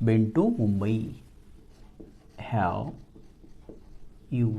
been to Mumbai have you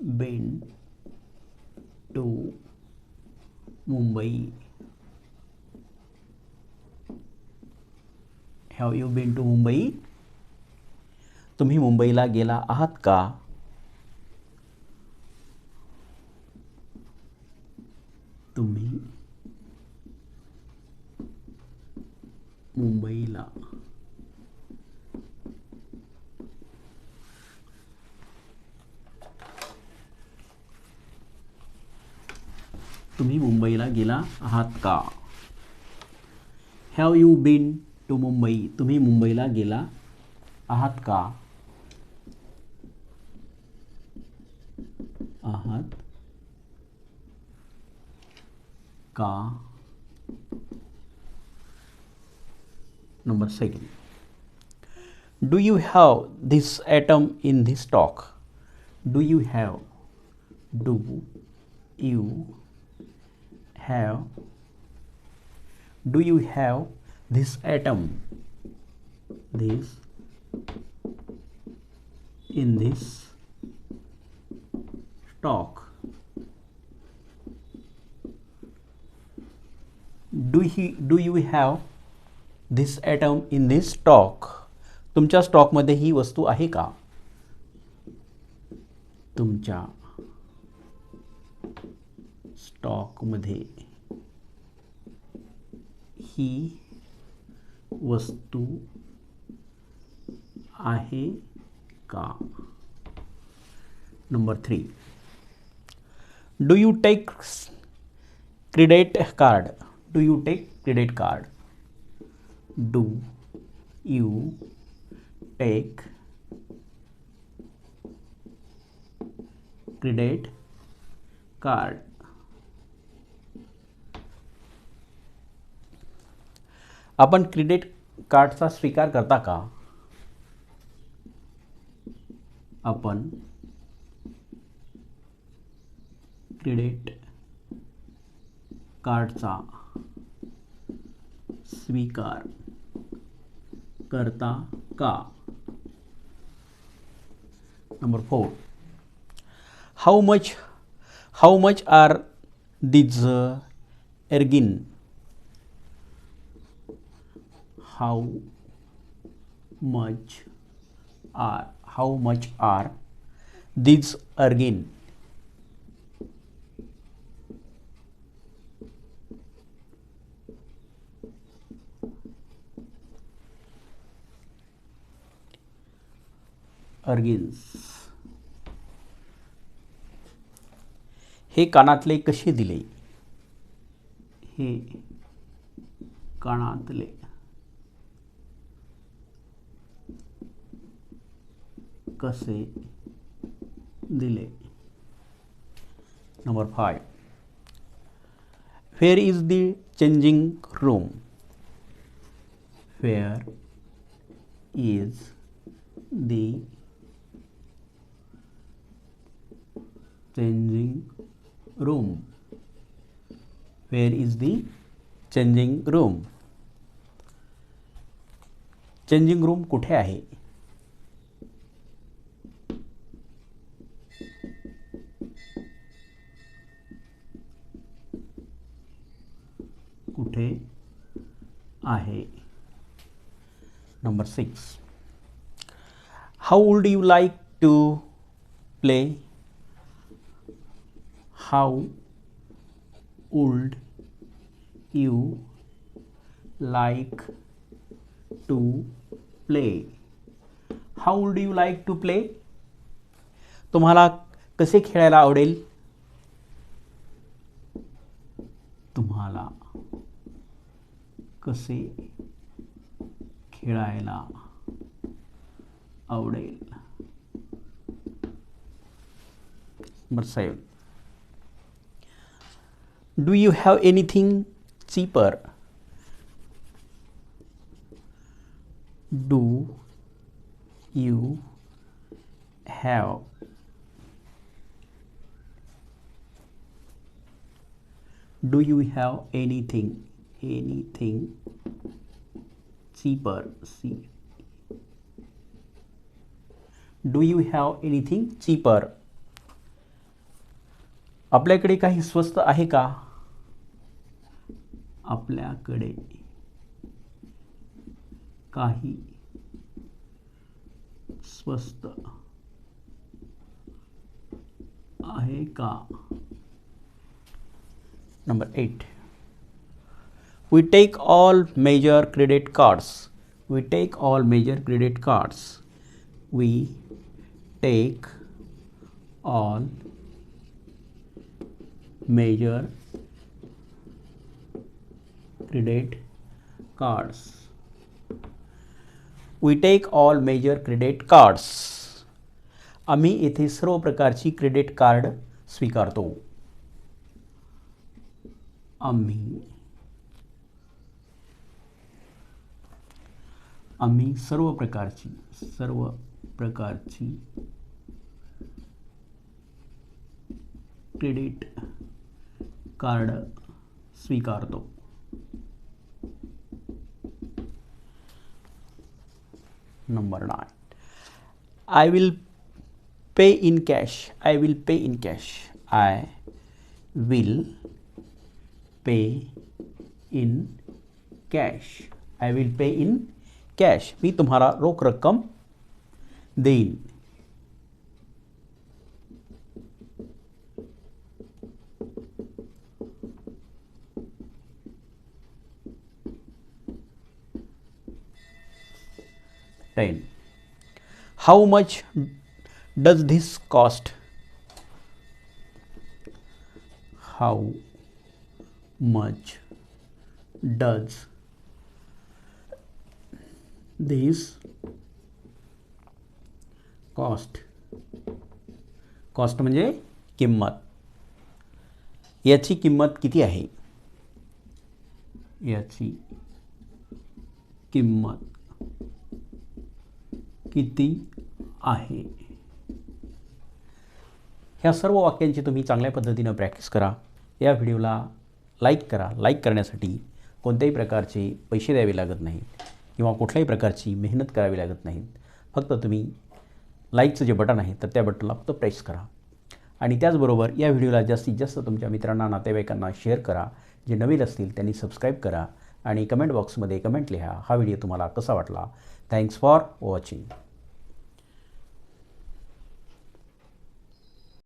been to Mumbai have you been to Mumbai तुम्ही मुंबईला गेला आहात का तुम्ही मुंबईला. तुम्ही मुंबईला गेला आहात का? Have you been to Mumbai? तुम्ही मुंबईला गेला आहात का? आहात का? Number second. Do you have this atom in this stock? Do you have do you have do you have this atom this in this stock? Do he do you have this item in this stock तुमच्या स्टॉकमध्ये ही वस्तू आहे का? तुमच्या स्टॉकमध्ये ही वस्तू आहे का? Number three do you take credit card do you take credit card do you take credit card आपण क्रेडिट कार्डचा स्वीकार करता का? आपण क्रेडिट कार्डचा स्वीकार करता का। Number four how much how much are these एर्गिन how much are how much are these अर्गिन अर्गिन्स. हे कानातले कसे दिले? हे कानातले. कसे दिले? Number five fair is the changing room fair is the changing room where is the changing room changing room कुठे आहे कुठे आहे number six how would you like to play How would you like to play how would you like to play तुम्हाला कसे खेळायला आवडेल तुम्हाला कसे खेळायला आवडेल बरं साहेब do you have anything cheaper do you have do you have anything anything cheaper C do you have anything cheaper आपल्याकडे काही स्वस्त आहे का आपल्याकडे काही स्वस्त आहे का Number 8. We take all major credit cards. We take all major credit cards. We take all major credit cards. We take all major credit cards. आम्ही येथे सर्व प्रकारची क्रेडिट कार्ड स्वीकारतो आम्ही आम्ही सर्व प्रकारची सर्व प्रकारची क्रेडिट कार्ड स्वीकारतो number 9 i will pay in cash i will pay in cash i will pay in cash i will pay in cash मी तुम्हारा रोक रकम then ten how much does this cost how much does this cost cost मज़े किमत. यमत कि किमत किती आहे? ह्या सर्व वाक्यांची तुम्ही चांगल्या पद्धतीनं प्रॅक्टिस करा. या व्हिडिओला लाईक करा. लाईक करण्यासाठी कोणत्याही प्रकारचे पैसे द्यावे लागत नाहीत किंवा कुठल्याही प्रकारची मेहनत करावी लागत नाहीत. फक्त तुम्ही लाईकचं जे बटन आहे तर त्या बटनला फक्त प्रेस करा. आणि त्याचबरोबर या व्हिडिओला जास्तीत जास्त तुमच्या मित्रांना नातेवाईकांना शेअर करा. जे नवीन असतील त्यांनी सबस्क्राईब करा. आणि कमेंट बॉक्समध्ये कमेंट लिहा. हा व्हिडिओ तुम्हाला कसा वाटला? Thanks for watching